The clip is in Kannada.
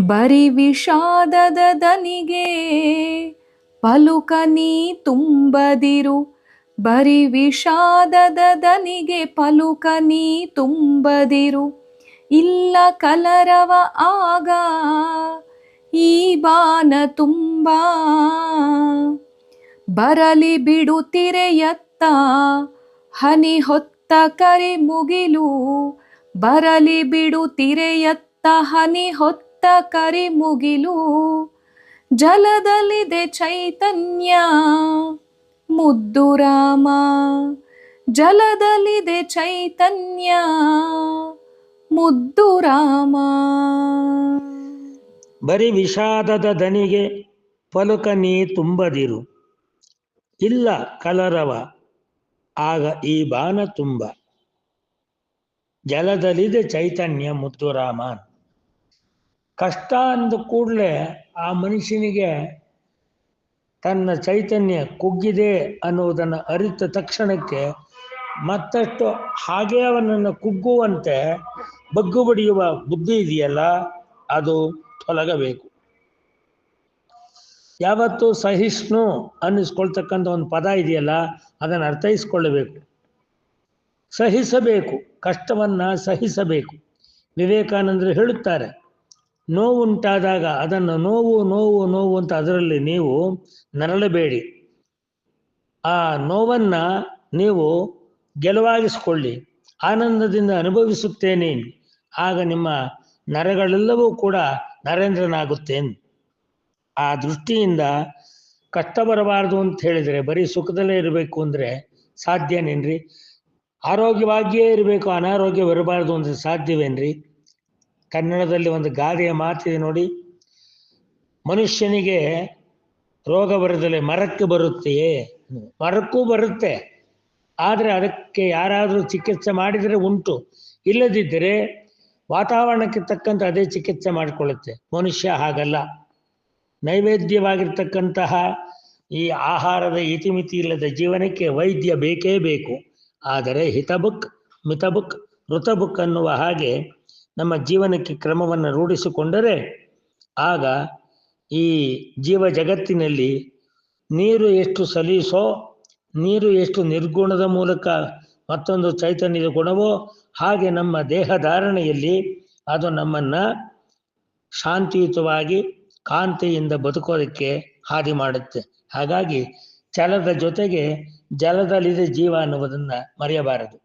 ಬರಿ ವಿಷಾದದ ದನಿಗೆ ಪಲುಕ ನೀ ತುಂಬದಿರು. ಬರಿ ವಿಷಾದದ ದನಿಗೆ ಪಲುಕ ನೀ ತುಂಬದಿರು. ಇಲ್ಲ ಕಲರವ ಆಗ, ಈ ಬಾನ ತುಂಬ. ಬರಲಿ ಬಿಡುತ್ತಿರೆಯತ್ತ ಹನಿ ಹೊತ್ತ ಕರಿ ಮುಗಿಲು. ಬರಲಿ ಬಿಡುತ್ತಿರೆಯತ್ತ ಹನಿ ಹೊತ್ತ ಕರಿ ಮುಗಿಲು, ಜಲದಲ್ಲಿದೆ ಚೈತನ್ಯ. ಮುದ್ದು ರಾಮ, ಜಲದಲ್ಲಿದೆ ಚೈತನ್ಯ. ಮುದ್ದು ರಾಮ. ಬರಿ ವಿಷಾದದ ದನಿಗೆ ಪಲುಕ ನೀ ತುಂಬದಿರು. ಇಲ್ಲ ಕಲರವ, ಆಗ ಈ ಬಾನ ತುಂಬ. ಜಲದಲ್ಲಿದೆ ಚೈತನ್ಯ ಮುತ್ತುರಾಮ ಕಷ್ಟ ಅಂದ ಕೂಡಲೇ ಆ ಮನುಷ್ಯನಿಗೆ ತನ್ನ ಚೈತನ್ಯ ಕುಗ್ಗಿದೆ ಅನ್ನುವುದನ್ನು ಅರಿತ ತಕ್ಷಣಕ್ಕೆ ಮತ್ತಷ್ಟು ಹಾಗೆ ಅವನನ್ನು ಕುಗ್ಗುವಂತೆ ಬಗ್ಗು ಬಡಿಯುವ ಬುದ್ಧಿ ಇದೆಯಲ್ಲ, ಅದು ತೊಲಗಬೇಕು. ಯಾವತ್ತು ಸಹಿಷ್ಣು ಅನ್ನಿಸ್ಕೊಳ್ತಕ್ಕಂಥ ಒಂದು ಪದ ಇದೆಯಲ್ಲ, ಅದನ್ನು ಅರ್ಥೈಸ್ಕೊಳ್ಳಬೇಕು. ಸಹಿಸಬೇಕು, ಕಷ್ಟವನ್ನ ಸಹಿಸಬೇಕು. ವಿವೇಕಾನಂದರು ಹೇಳುತ್ತಾರೆ ನೋವುಂಟಾದಾಗ ಅದನ್ನು ನೋವು ನೋವು ನೋವು ಅಂತ ಅದರಲ್ಲಿ ನೀವು ನರಳಬೇಡಿ. ಆ ನೋವನ್ನ ನೀವು ಗೆಲುವಾಗಿಸಿಕೊಳ್ಳಿ. ಆನಂದದಿಂದ ಅನುಭವಿಸುತ್ತೇನೆ. ಆಗ ನಿಮ್ಮ ನರಗಳೆಲ್ಲವೂ ಕೂಡ ನರೇಂದ್ರನಾಗುತ್ತೇನೆ. ಆ ದೃಷ್ಟಿಯಿಂದ ಕಷ್ಟ ಬರಬಾರದು ಅಂತ ಹೇಳಿದರೆ, ಬರೀ ಸುಖದಲ್ಲೇ ಇರಬೇಕು ಅಂದರೆ ಸಾಧ್ಯನೇನ್ರಿ? ಆರೋಗ್ಯವಾಗಿಯೇ ಇರಬೇಕು, ಅನಾರೋಗ್ಯ ಬರಬಾರದು ಅಂದರೆ ಸಾಧ್ಯವೇನ್ರಿ? ಕನ್ನಡದಲ್ಲಿ ಒಂದು ಗಾದೆಯ ಮಾತಿದೆ ನೋಡಿ. ಮನುಷ್ಯನಿಗೆ ರೋಗ ಬರದಲೆ ಮರಕ್ಕೆ ಬರುತ್ತೆಯೇ? ಮರಕ್ಕೂ ಬರುತ್ತೆ. ಆದರೆ ಅದಕ್ಕೆ ಯಾರಾದರೂ ಚಿಕಿತ್ಸೆ ಮಾಡಿದರೆ ಉಂಟು. ಇಲ್ಲದಿದ್ದರೆ ವಾತಾವರಣಕ್ಕೆ ತಕ್ಕಂತೆ ಅದೇ ಚಿಕಿತ್ಸೆ ಮಾಡಿಕೊಳ್ಳುತ್ತೆ. ಮನುಷ್ಯ ಹಾಗಲ್ಲ. ನೈವೇದ್ಯವಾಗಿರ್ತಕ್ಕಂತಹ ಈ ಆಹಾರದ ಇತಿಮಿತಿ ಇಲ್ಲದ ಜೀವನಕ್ಕೆ ವೈದ್ಯ ಬೇಕೇ ಬೇಕು. ಆದರೆ ಹಿತಬುಕ್, ಮಿತಬುಕ್, ಋತಬುಕ್ ಅನ್ನುವ ಹಾಗೆ ನಮ್ಮ ಜೀವನಕ್ಕೆ ಕ್ರಮವನ್ನು ರೂಢಿಸಿಕೊಂಡರೆ ಆಗ ಈ ಜೀವ ಜಗತ್ತಿನಲ್ಲಿ ನೀರು ಎಷ್ಟು ಸಲೀಸೋ, ನೀರು ಎಷ್ಟು ನಿರ್ಗುಣದ ಮೂಲಕ ಮತ್ತೊಂದು ಚೈತನ್ಯದ ಗುಣವೋ, ಹಾಗೆ ನಮ್ಮ ದೇಹ ಧಾರಣೆಯಲ್ಲಿ ಅದು ನಮ್ಮನ್ನು ಶಾಂತಿಯುತವಾಗಿ ಕಾಂತಿಯಿಂದ ಬದುಕೋದಕ್ಕೆ ಹಾದಿ ಮಾಡುತ್ತೆ. ಹಾಗಾಗಿ ಜಲದ ಜೊತೆಗೆ ಜಲದಲ್ಲಿದೆ ಜೀವ ಅನ್ನುವುದನ್ನು ಮರೆಯಬಾರದು.